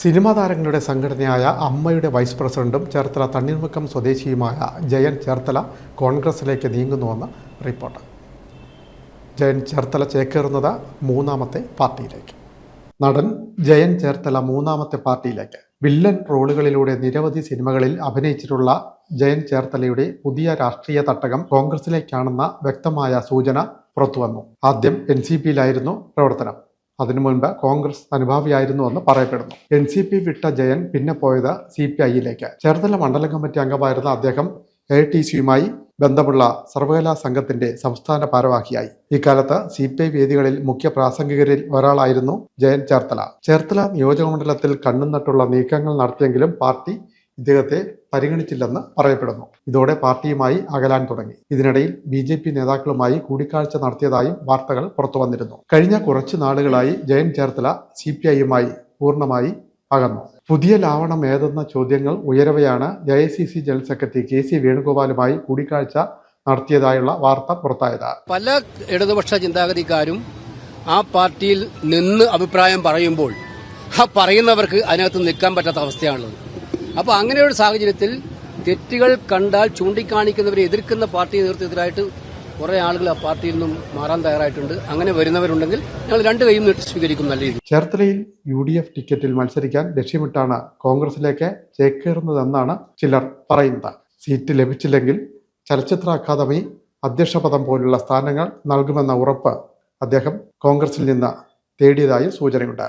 Cinema താരങ്ങളുടെ സംഘടനയായ അമ്മയുടെ വൈസ് പ്രസിഡന്റും ചേർത്തല തണ്ണീർമുക്കം സ്വദേശിയുമായ ജയൻ ചേർത്തല കോൺഗ്രസിലേക്ക് നീങ്ങുന്നുവെന്ന് റിപ്പോർട്ട്. ജയൻ ചേർത്തല ചേക്കേറുന്നത് മൂന്നാമത്തെ പാർട്ടിയിലേക്ക്. നടൻ ജയൻ ചേർത്തല മൂന്നാമത്തെ പാർട്ടിയിലേക്ക്. വില്ലൻ റോളുകളിലൂടെ നിരവധി സിനിമകളിൽ അഭിനയിച്ചിട്ടുള്ള ജയൻ ചേർത്തലയുടെ പുതിയ രാഷ്ട്രീയ തട്ടകം കോൺഗ്രസിലേക്കാണെന്ന വ്യക്തമായ സൂചന പുറത്തുവന്നു. ആദ്യം എൻ സി പിയിലായിരുന്നു പ്രവർത്തനം. അതിനു മുൻപ് കോൺഗ്രസ് അനുഭാവിയായിരുന്നുവെന്ന് പറയപ്പെടുന്നു. എൻ സി പി വിട്ട ജയൻ പിന്നെ പോയത് സി പി ഐയിലേക്ക് ചേർത്തല മണ്ഡലം കമ്മിറ്റി അംഗമായിരുന്ന അദ്ദേഹം എ ടി സിയുമായി ബന്ധമുള്ള സർവകലാ സംഘത്തിന്റെ സംസ്ഥാന ഭാരവാഹിയായി. ഇക്കാലത്ത് സി പി ഐ വേദികളിൽ മുഖ്യ പ്രാസംഗികരിൽ ഒരാളായിരുന്നു ജയൻ ചേർത്തല. ചേർത്തല നിയോജകമണ്ഡലത്തിൽ കണ്ണുനട്ടുള്ള നീക്കങ്ങൾ നടത്തിയെങ്കിലും പാർട്ടി ഇദ്ദേഹത്തെ പരിഗണിച്ചില്ലെന്ന് പറയപ്പെടുന്നു. ഇതോടെ പാർട്ടിയുമായി അകലാൻ തുടങ്ങി. ഇതിനിടയിൽ ബി ജെ പി നേതാക്കളുമായി കൂടിക്കാഴ്ച നടത്തിയതായും വാർത്തകൾ പുറത്തുവന്നിരുന്നു. കഴിഞ്ഞ കുറച്ചു നാളുകളായി ജയൻ ചേർത്തല സി പി ഐയുമായി പൂർണമായി അകന്നു. പുതിയ ലാവണം ഏതെന്ന ചോദ്യങ്ങൾ ഉയരവെയാണ് A I C C general secretary K C വേണുഗോപാലുമായി കൂടിക്കാഴ്ച നടത്തിയതായുള്ള വാർത്ത പുറത്തായത്. പല ഇടതുപക്ഷ ചിന്താഗതിക്കാരും ആ പാർട്ടിയിൽ നിന്ന് അഭിപ്രായം പറയുമ്പോൾ ആ പറയുന്നവർക്ക് അതിനകത്ത് നിൽക്കാൻ പറ്റാത്ത അവസ്ഥയാണുള്ളത്. അപ്പോൾ അങ്ങനെയൊരു സാഹചര്യത്തിൽ തെറ്റുകൾ കണ്ടാൽ ചൂണ്ടിക്കാണിക്കുന്നവരെ എതിർക്കുന്ന പാർട്ടി നേതൃത്വത്തിലായിട്ട് കുറെ ആളുകൾ ആ പാർട്ടിയിൽ നിന്നും മാറാൻ തയ്യാറായിട്ടുണ്ട്. അങ്ങനെ വരുന്നവരുണ്ടെങ്കിൽ ഞങ്ങൾ രണ്ട് കൈയും നീട്ടി സ്വീകരിക്കും നല്ല രീതിയിൽ. ചേർത്തലയിൽ യു ഡി എഫ് ടിക്കറ്റിൽ മത്സരിക്കാൻ ലക്ഷ്യമിട്ടാണ് കോൺഗ്രസിലേക്ക് ചേക്കേറുന്നതെന്നാണ് ചിലർ പറയുന്നത്. സീറ്റ് ലഭിച്ചില്ലെങ്കിൽ ചലച്ചിത്ര അക്കാദമി അധ്യക്ഷ പദം പോലുള്ള സ്ഥാനങ്ങൾ നൽകുമെന്ന ഉറപ്പ് അദ്ദേഹം കോൺഗ്രസിൽ നിന്ന് തേടിയതായും സൂചനയുണ്ട്.